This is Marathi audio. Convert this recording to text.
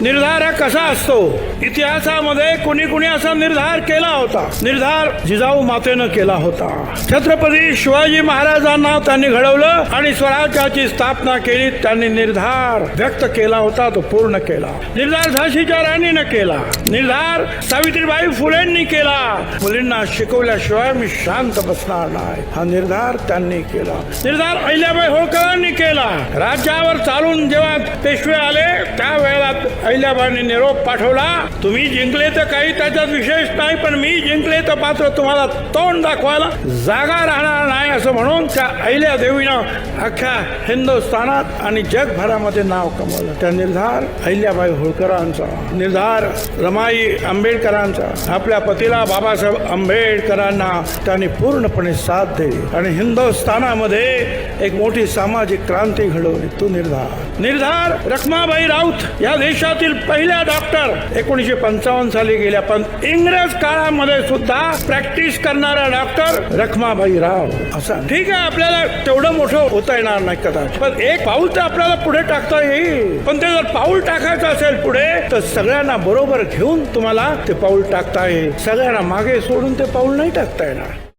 निर्धार हा कसा असतो? इतिहासामध्ये कुणी कुणी असा निर्धार केला होता. निर्धार जिजाऊ मातेनं केला होता. छत्रपती शिवाजी महाराजांना त्यांनी घडवलं आणि स्वराज्याची स्थापना केली. त्यांनी निर्धार व्यक्त केला होता तो पूर्ण केला. निर्धार झाशीच्या राणीनं केला. निर्धार सावित्रीबाई फुलेंनी केला. मुलींना शिकवल्याशिवाय मी शांत बसणार नाही. हा निर्धार त्यांनी केला. निर्धार अहिल्याबाई होळकरांनी केला. राज्यावर चालून जेव्हा पेशवे आले त्यावेळेला अहिल्याबाईंनी निरोप पाठवला. तुम्ही जिंकले तर काही त्याच्यात विशेष नाही पण मी जिंकले तर मात्र तुम्हाला तोंड दाखवायला जागा राहणार नाही असं म्हणून त्या अहिल्या देवीनं अख्ख्या हिंदुस्थानात आणि जगभरामध्ये नाव कमवलं. त्या निर्धार अहिल्याबाई होळकरांचा निर्धार रमाई आंबेडकरांचा आपल्या पतीला बाबासाहेब आंबेडकरांना त्यांनी पूर्णपणे साथ दिली. आणि हिंदुस्थानामध्ये एक मोठी सामाजिक क्रांती घडवली तो निर्धार. निर्धार रखमाबाई राऊत या देशातील पहिल्या डॉक्टर एकोणीशे पंचावन्न साली गेल्या पण इंग्रज काळामध्ये सुद्धा प्रॅक्टिस करणारा डॉक्टर रखमाबाई राव. असा ठीक आहे आपल्याला तेवढं मोठं होता येणार नाही कदाच पण एक पाऊल तर आपल्याला पुढे टाकता येईल. पण ते जर पाऊल टाकायचं असेल पुढे तर सगळ्यांना बरोबर घेऊन तुम्हाला ते पाऊल टाकता येईल. सगळ्यांना मागे सोडून ते पाऊल नाही टाकता येणार.